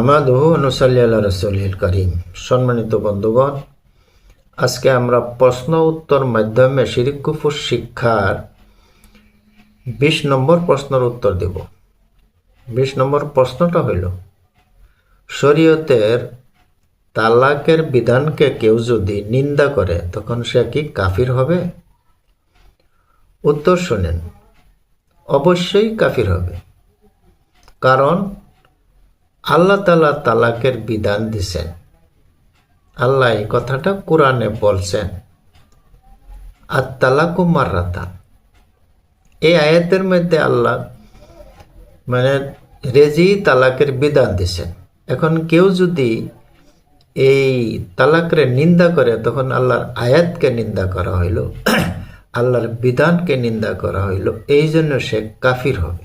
আমাদহু অনুসাল্লি আল্লাহ রসুল করিম। সম্মানিত বন্ধুগণ, আজকে আমরা প্রশ্ন উত্তর মাধ্যমে শিরিকুফুর শিক্ষার বিশ নম্বর প্রশ্নের উত্তর দেব। বিশ নম্বর প্রশ্নটা হইল, শরীয়তের তালাকের বিধানকে কেউ যদি নিন্দা করে, তখন সে কি কাফির হবে? উত্তর শোনেন, অবশ্যই কাফির হবে। কারণ আল্লাহ তালা তালাকের বিধান দিছেন। আল্লাহ এই কথাটা কোরআনে বলছেন। আর তালাকু মার্রাতা এই আয়াতের মধ্যে আল্লাহ মানে রেজি তালাকের বিধান দিছেন। এখন কেউ যদি এই তালাকরে নিন্দা করে, তখন আল্লাহর আয়াতকে নিন্দা করা হইল, আল্লাহর বিধানকে নিন্দা করা হইল, এই জন্য সে কাফির হবে।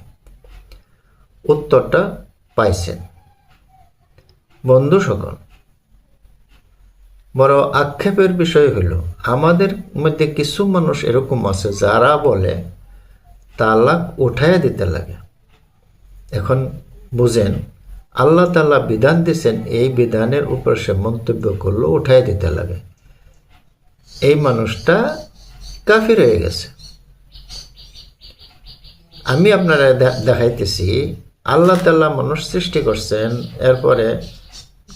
উত্তরটা পাইছেন। বন্ধু সকল বড় আক্ষেপের বিষয় হইল, আমাদের মধ্যে কিছু মানুষ এরকম আছে যারা বলে, তালাক উঠাইয়া দিতে লাগে। এখন বুঝেন, আল্লাহ তাল্লাহ বিধান দিয়েছেন এই বিধানের উপর সে মন্তব্য করল উঠাই দিতে লাগে। এই মানুষটা কাফির হয়ে গেছে। আমি আপনারা দেখাইতেছি, আল্লাহ তাল্লাহ মানুষ সৃষ্টি করছেন, এরপরে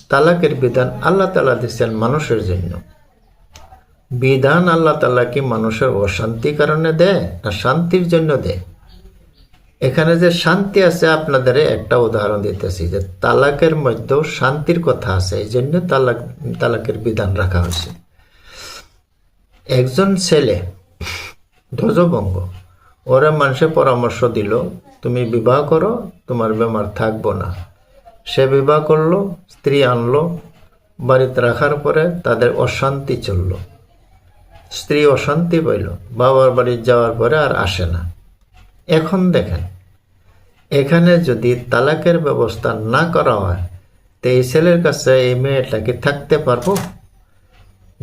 তালাকের বিধান আল্লাহ তালা দিচ্ছেন মানুষের জন্য। বিধান আল্লাহ তালা কি মানুষের অশান্তি কারণে দেয় না শান্তির জন্য দেয়? এখানে যে শান্তি আছে, আপনাদের একটা উদাহরণ দিতেছি যে তালাকের মধ্যেও শান্তির কথা আছে, এই জন্য তালাক, তালাকের বিধান রাখা হয়েছে। একজন ছেলে, ধ্বজভঙ্গ, ওরা মানুষে পরামর্শ দিল, তুমি বিবাহ করো, তোমার বেমার থাকব না। সে বিবাহ করল, স্ত্রী আনলো, বাড়িতে রাখার পরে তাদের অশান্তি চলল। স্ত্রী অশান্তি পাইল, বাবার বাড়ি যাওয়ার পরে আর আসে না। এখন দেখেন, এখানে যদি তালাকের ব্যবস্থা না করা হয়, তো এই ছেলের কাছে এই মেয়েটাকে থাকতে পারব?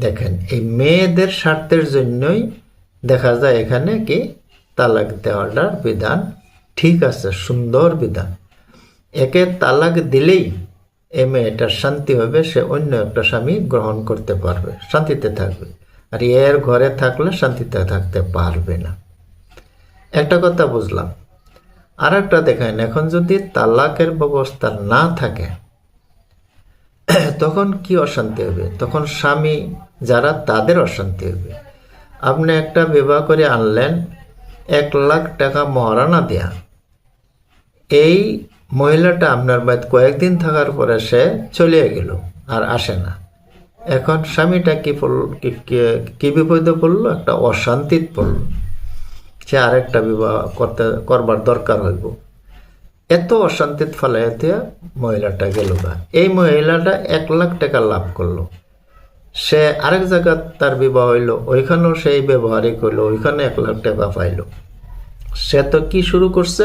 দেখেন, এই মেয়েদের স্বার্থের জন্যই দেখা যায় এখানে কি তালাক দেওয়াটার বিধান ঠিক আছে, সুন্দর বিধান। একে তালাক দিলেই এ মেয়েটার শান্তি হবে, সে অন্য একটা স্বামী গ্রহণ করতে পারবে, শান্তিতে থাকবে। আর এর ঘরে থাকলে শান্তিতে থাকতে পারবে না। একটা কথা বুঝলাম। আর একটা দেখেন, এখন যদি তালাকের ব্যবস্থা না থাকে, তখন কি অশান্তি হবে? তখন স্বামী, যারা তাদের অশান্তি হবে। আপনি একটা বিবাহ করে আনলেন, এক লাখ টাকা মহারানা দেয়া। এই মহিলাটা আপনার বাদ কয়েকদিন থাকার পরে সে চলে গেল আর আসে না। এখন স্বামীটা কি পড়ল, কি বিপদে পড়ল? একটা অশান্তিত পড়ল। সে আরেকটা বিবাহ করতে, করবার দরকার হইব। এত অশান্তিত ফলাইতে মহিলাটা গেল গা এই মহিলাটা এক লাখ টাকা লাভ করল। সে আরেক জায়গা তার বিবাহ হইল, ওইখানেও সেই ব্যবহারই করল, ওইখানে এক লাখ টাকা পাইলো। সে তো কি শুরু করছে?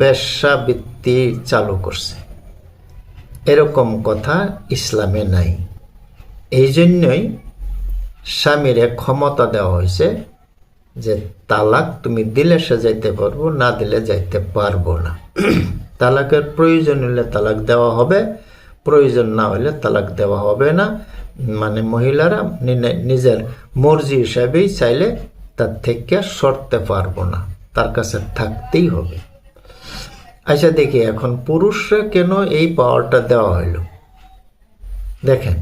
ব্যবসাবৃত্তি চালু করছে। এরকম কথা ইসলামে নাই। এই জন্যই স্বামীরে ক্ষমতা দেওয়া হয়েছে যে, তালাক তুমি দিলে সে যাইতে পারব, না দিলে যাইতে পারব না। তালাকের প্রয়োজন হলে তালাক দেওয়া হবে, প্রয়োজন না হলে তালাক দেওয়া হবে না। মানে মহিলারা নিজের মর্জি হিসাবেই চাইলে তার থেকে সরতে পারব না। তার কাছে থাকতেই হবে। আচ্ছা দেখি এখন পুরুষরা কেন এই পাওয়ারটা দেওয়া হইল? দেখেন,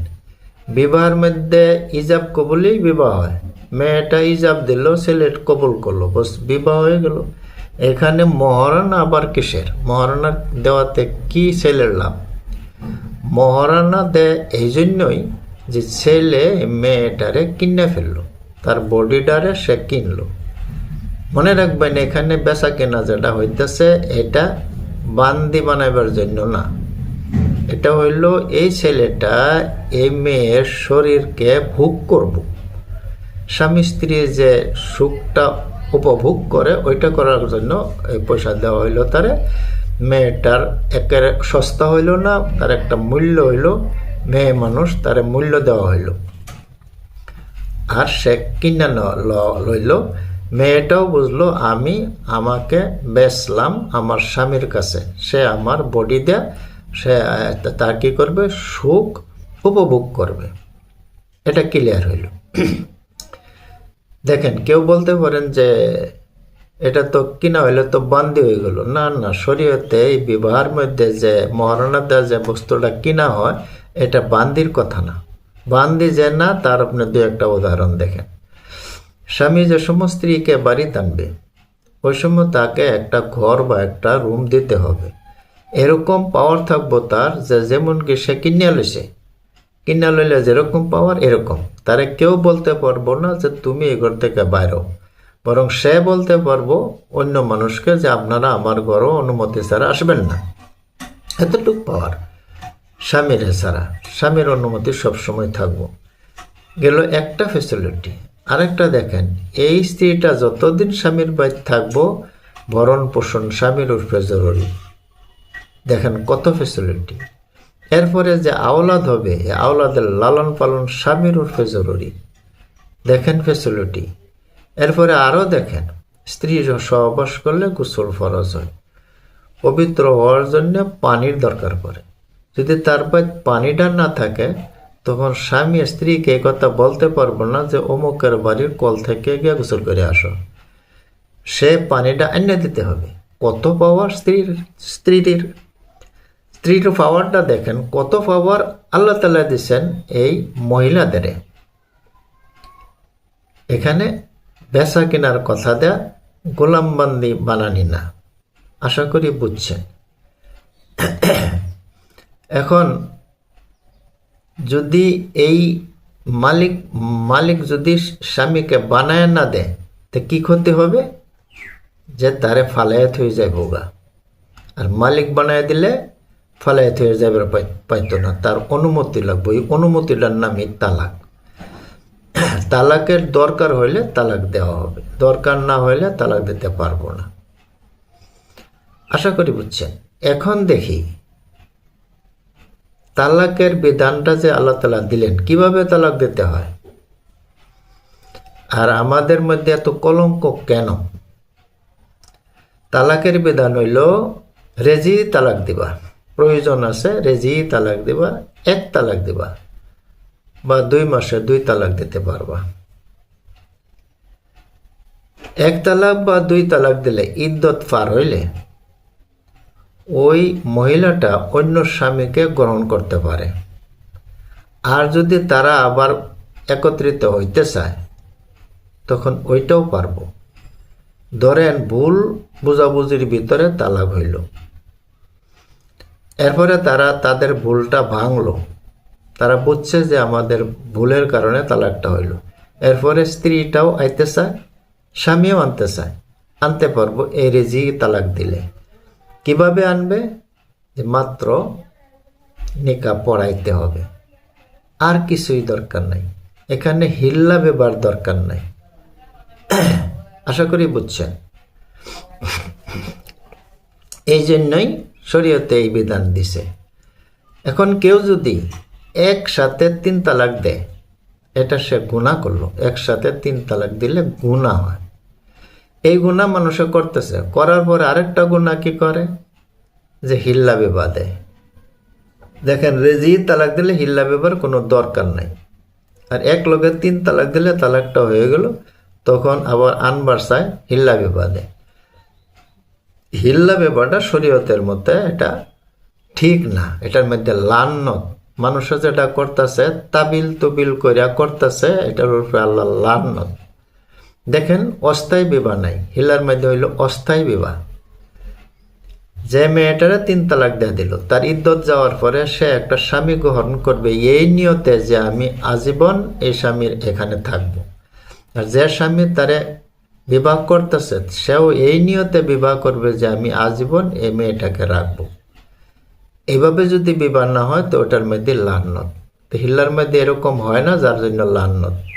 বিবাহের মধ্যে ইজাব কবলেই বিবাহ হয়। মেয়েটা ইজাব দিল, ছেলে কবল করল, বস, বিবাহ হয়ে গেল। এখানে মহারানা আবার কিসের? মহারানা দেওয়াতে কি ছেলের লাভ? মহারানা দেয় এই জন্যই যে ছেলে মেয়েটারে কিনে ফেলল, তার বডিটারে সে কিনলো। মনে রাখবেন, এখানে বেচা কেনা যেটা হইতেছে, এটা বান্দি বানাইবার জন্য না। এটা হইল এই ছেলেটা এই মেয়ের শরীরকে ভোগ করব। স্বামী স্ত্রী যে সুখটা উপভোগ করে, ওইটা করার জন্য এই পয়সা দেওয়া হইল তারে। মেয়েটার একের সস্তা হইল না, তার একটা মূল্য হইল, মেয়ে মানুষ তার মূল্য দেওয়া হইল। আর সে কিনে লইল। মেয়েটাও বুঝলো, আমি আমাকে বেচলাম আমার স্বামীর কাছে। সে আমার বডি দেয়া, সে তার কি করবে? সুখ উপভোগ করবে। এটা ক্লিয়ার হইল। দেখেন, কেউ বলতে পারেন যে, এটা তো কিনা হইলে তো বান্দি হয়ে গেল। না না, শরীয়তে এই বিবাহের মধ্যে যে মহারণা দেওয়া যে বস্তুটা কিনা হয়, এটা বান্দির কথা না। বান্দি যে না, তার আপনি দু একটা উদাহরণ দেখেন। স্বামী যে সময় স্ত্রীকে বাড়িতে আনবে ওই সময় তাকে একটা ঘর বা একটা রুম দিতে হবে। এরকম পাওয়ার থাকব তার যে যেমন কি সে কিনে লইছে কিনা লইলে যেরকম পাওয়ার এরকম। তারে কেউ বলতে পারব না যে তুমি এ ঘর থেকে বাইরো। বরং সে বলতে পারব, অন্য মানুষকে যে আপনারা আমার ঘরও অনুমতি ছাড়া আসবেন না। এতটুক পাওয়ার স্বামীর ছাড়া স্বামীর অনুমতি সবসময় থাকব। গেল একটা ফেসিলিটি আরেকটা দেখেন, এই স্ত্রীটা যতদিন স্বামীর বাড়ি থাকব, ভরণ পোষণ স্বামীর উপরে জরুরি। দেখেন কত ফেসিলিটি এরপরে যে আওলাদ হবে আওলাদের লালন পালন স্বামীর উর্ফে জরুরি। দেখেন ফেসিলিটি এরপরে আরও দেখেন, স্ত্রী সহবাস করলে গোসল ফরজ হয়। পবিত্র হওয়ার জন্য পানির দরকার পড়ে। যদি তার পানিটা না থাকে তখন স্বামী স্ত্রীকে এই কথা বলতে পারব না যে অমুকের বাড়ির কল থেকে গিয়ে গোসল করে আসো। সে পানিটা এনে দিতে হবে। কত পাওয়ার স্ত্রীর, স্ত্রীটির? স্ত্রীর পাওয়ারটা দেখেন, কত পাওয়ার আল্লাহ তালা দিচ্ছেন এই মহিলাদের। এখানে বেচা কেনার কথা দেয়া গোলামবান্দি বানানি না। আশা করি বুঝছেন। এখন যদি এই মালিক মালিক যদি স্বামীকে বানায় না দেয়, তো কি ক্ষতি হবে? যে তারে ফালায়াত হয়ে যায় ভোগা। আর মালিক বানায় দিলে ফালায়াত হয়ে যাবে পাইতো না। তার অনুমতি লাগবে। ওই অনুমতিটার নামই তালাক। তালাকের দরকার হইলে তালাক দেওয়া হবে। দরকার না হইলে তালাক দিতে পারব না। আশা করি বুঝছেন। এখন দেখি তালাকের বিধানটা যে আল্লাহ তালা দিলেন, কীভাবে তালাক দিতে হয়? আর আমাদের মধ্যে এত কলঙ্ক কেন? তালাকের বিধান হইল, রেজি তালাক দিবা। প্রয়োজন আছে, রেজি তালাক দিবা, এক তালাক দিবা, বা দুই মাসে দুই তালাক দিতে পারবা। এক তালাক বা দুই তালাক দিলে ইদ্যত পার হইলে ওই মহিলাটা অন্য স্বামীকে গ্রহণ করতে পারে। আর যদি তারা আবার একত্রিত হইতে চায়, তখন ওইটাও পারব। ধরেন ভুল বুঝাবুঝির ভিতরে তালাক হইল। এরপরে তারা তাদের ভুলটা ভাঙলো। তারা বুঝছে যে আমাদের ভুলের কারণে তালাকটা হইল। এরপরে স্ত্রীটাও আইতে চায়, স্বামীও আনতে চায়। আনতে পারব এই রেজি তালাক দিলে। কীভাবে আনবে? যে মাত্র নিকা পড়াইতে হবে। আর কিছুই দরকার নাই। এখানে হিল্লা বেবার দরকার নাই। আশা করি বুঝছেন। এই জন্যই শরীয়তে এই বিধান দিছে। এখন কেউ যদি একসাথে তিন তালাক দেয়, এটা সে গুণা করল। একসাথে তিন তালাক দিলে গুণা হয়। এই গুণা মানুষে করতেছে। করার পরে আরেকটা গুণা কি করে? যে হিল্লা বিবাহ দেয় দেখেন রেজি তালাক দিলে হিল্লা বিবার কোনো দরকার নাই। আর এক লোকে তিন তালাক দিলে তালাকটা হয়ে গেল, তখন আবার আনবার চায় হিল্লা বিবাহ দেয় হিল্লা ব্যাপারটা শরীয়তের মধ্যে এটা ঠিক না। এটার মধ্যে লান্নত। মানুষে যেটা করতেছে তাবিল তবিল করিয়া করতেছে, এটার উপরে আল্লাহ লান্নত। দেখেন, অস্থায়ী বিবাহ নাই। হিলার মধ্যে হইল অস্থায়ী বিবাহ। যে মেয়েটারে তিন তালাক দিয়ে দিল, তার ইদ্যত যাওয়ার পরে সে একটা স্বামী গ্রহণ করবে। এই নিয়তে যে আমি আজীবন এই স্বামীর এখানে থাকব। আর যে স্বামী তারে বিবাহ করতেছে, সেও এই নিয়তে বিবাহ করবে যে আমি আজীবন এই মেয়েটাকে রাখব। এইভাবে যদি বিবাহ না হয়, তো ওটার মধ্যে লান্নত। তো হিল্লার মধ্যে এরকম হয় না, যার জন্য লান্নত।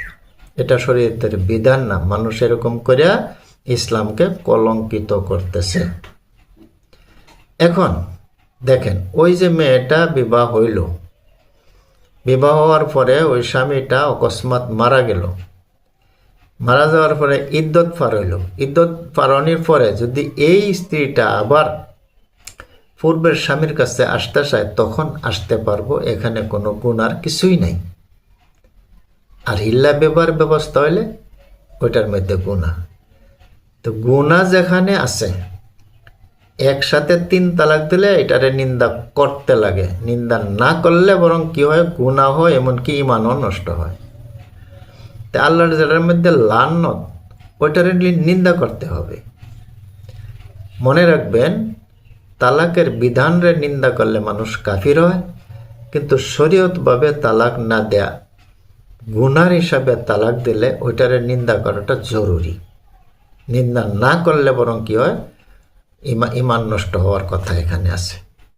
এটা শরীরের বিধান না। মানুষ এরকম করিয়া ইসলামকে কলঙ্কিত করতেছে। এখন দেখেন, ওই যে মেয়েটা বিবাহ হইল। বিবাহ হওয়ার পরে ওই স্বামীটা অকস্মাৎ মারা গেল। মারা যাওয়ার পরে ইদ্যত পার হইল। ইদ্যত পারণের পরে যদি এই স্ত্রীটা আবার পূর্বের স্বামীর কাছে আসতে চায়, তখন আসতে পারব, এখানে কোনো গুণার কিছুই নাই। আর হিল্লা ব্যবহার ব্যবস্থা হইলে ওইটার মধ্যে গুণা তো গুণা যেখানে আছে, একসাথে তিন তালাক দিলে এটারে নিন্দা করতে লাগে। নিন্দা না করলে বরং কি হয়? গুণা হয়, এমনকি ইমানও নষ্ট হয়। তা আল্লাহর যেটার মধ্যে লানত, ওইটারে নিন্দা করতে হবে। মনে রাখবেন, তালাকের বিধানরে নিন্দা করলে মানুষ কাফির হয়, কিন্তু শরীয়তভাবে তালাক না দেয়া গুনার হিসাবে তালাক দিলে ওইটারে নিন্দা করাটা জরুরি। নিন্দা না করলে বরং কি হয়? ইমা ইমান নষ্ট হওয়ার কথা এখানে আছে।